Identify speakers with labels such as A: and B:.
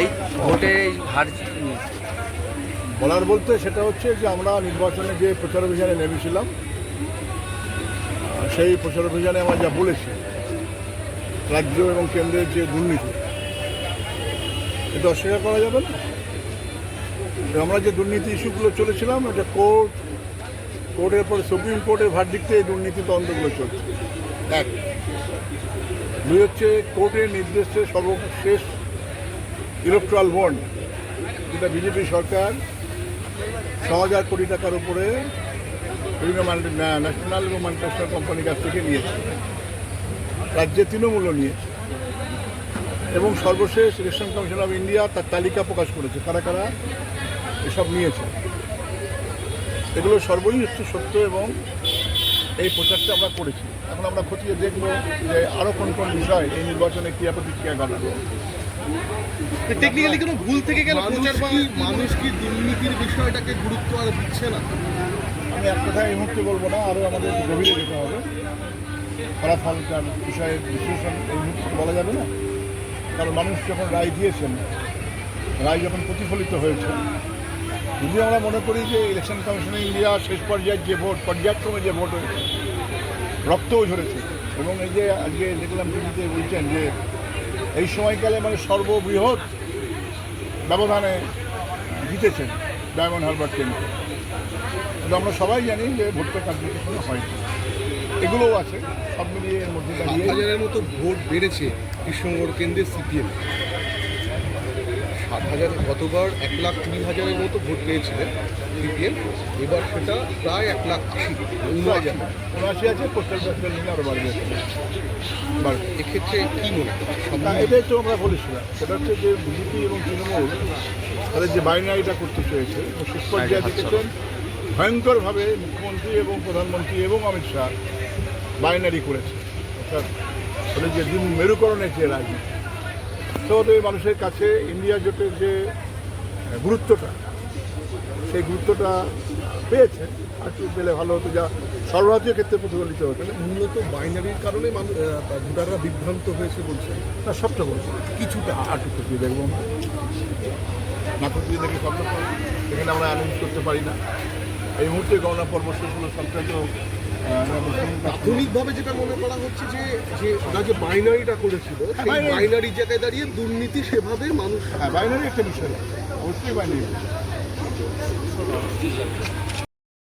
A: এই ভোটে হার
B: বলার বলতে সেটা হচ্ছে যে আমরা নির্বাচনে যে প্রচার অভিযানে নেমেছিলাম সেই প্রচার অভিযানে আমরা যা বলেছি, রাজ্য এবং কেন্দ্রের যে দুর্নীতি, এটা অস্বীকার করা যাবে না। আমরা যে দুর্নীতি ইস্যুগুলো চলেছিলাম, এটা কোর্ট, কোর্টের পরে সুপ্রিম কোর্টের ভার ভার্ডিক্টে এই দুর্নীতি তদন্তগুলো চলছে। এক। দুই হচ্ছে কোর্টের নির্দেশে সর্বশেষ ইলেকট্রাল বন্ড যেটা বিজেপি সরকার ছ হাজার কোটি টাকার উপরে বিভিন্ন ন্যাশনাল এবং মাল্টিন্যাশনাল কোম্পানির কাছ থেকে নিয়েছে। রাজ্যে তৃণমূলও নিয়েছে। এবং সর্বশেষ ইলেকশন কমিশন অফ ইন্ডিয়া তার তালিকা প্রকাশ করেছে। কারা কারা? এসব নিয়েছে। এগুলো হচ্ছে সত্য এবং এই প্রচারটা আমরা করেছি। এখন আমরা খতিয়ে দেখব যে আরও কোন কোন বিষয় এই নির্বাচনে ক্রিয়া প্রতিক্রিয়া ঘটাবে।
C: টেকনিক্যালি কোনো ভুল থেকে গেলে
D: মানুষ কি দুর্নীতির বিষয়টাকে গুরুত্ব আর দিচ্ছে না?
B: আমি এক কথা এই মুহূর্তে বলব না আরও আমাদের গভীরে যেতে হবে। ফলাফলটার বিষয়ে বিশ্লেষণ এই মুহূর্তে বলা যাবে না। কারণ মানুষ যখন রায় দিয়েছেন রায় যখন প্রতিফলিত হয়েছে যদি আমরা মনে করি যে ইলেকশন কমিশন ইন্ডিয়া শেষ পর্যায়ের যে ভোট, পর্যায়ক্রমে যে ভোট হয়েছে, রক্তও ঝরেছে। এবং এই যে আজকে দেখলাম টিভিতে বলছেন যে এই সময়কালে মানে সর্ববৃহৎ ব্যবধানে জিতেছেন ডায়মন্ড হারবার কেন্দ্র। কিন্তু আমরা সবাই জানি যে ভোটটা কার্যকর হয়নি। এগুলোও আছে, সব মিলিয়ে এর মধ্যে দাঁড়িয়ে
D: মতো ভোট বেড়েছে কৃষ্ণনগর কেন্দ্রে সিপিএম। সাত হাজার গতবার এক লাখ কুড়ি হাজারের মতো ভোট পেয়েছিলেন সিপিএম। এবার সেটা প্রায় এক লাখ আশি উনআশি
B: উনআশি আছে পোস্টাল ব্যাসেল নিয়ে আরও বাড়বে। বাড়বে
D: এক্ষেত্রে কি মনে হয়
B: এটাই তো আমরা বলেছিলাম সেটা হচ্ছে যে বিজেপি এবং তৃণমূল তাদের যে বাইনারিটা করতে চেয়েছে এবং শেষ দেখেছেন ভয়ঙ্করভাবে মুখ্যমন্ত্রী এবং প্রধানমন্ত্রী এবং অমিত শাহ বাইনারি করেছে। অর্থাৎ যে মেরুকরণের যে রাজনীতি তো মানুষের কাছে ইন্ডিয়া জোটের যে গুরুত্বটা সেই গুরুত্বটা পেয়েছে। আর একটু পেলে ভালো হতো যা সর্বভারতীয় ক্ষেত্রে প্রতিফলিত হতো।
D: মূলত বাইনারির কারণে মানুষ ভোটাররা বিভ্রান্ত হয়েছে বলছে।
B: না সবটা বলব কিছুটা একটু খতিয়ে দেখব আমরা। না খতিয়ে দেখে সবটা এখানে আমরা অ্যানাউন্স করতে পারি না। এই মুহূর্তে গণনা পর্ব শেষ হলো সবটা তো আহ,
D: প্রাথমিকভাবে যেটা মনে করা হচ্ছে যে যে ওরা যে বাইনারিটা করেছিল সেই
B: বাইনারি।
D: বাইনারি জায়গায় দাঁড়িয়ে দুর্নীতি সেভাবে মানুষ
B: হ্যাঁ বাইনারি একটা বিষয় অবশ্যই বাইনারি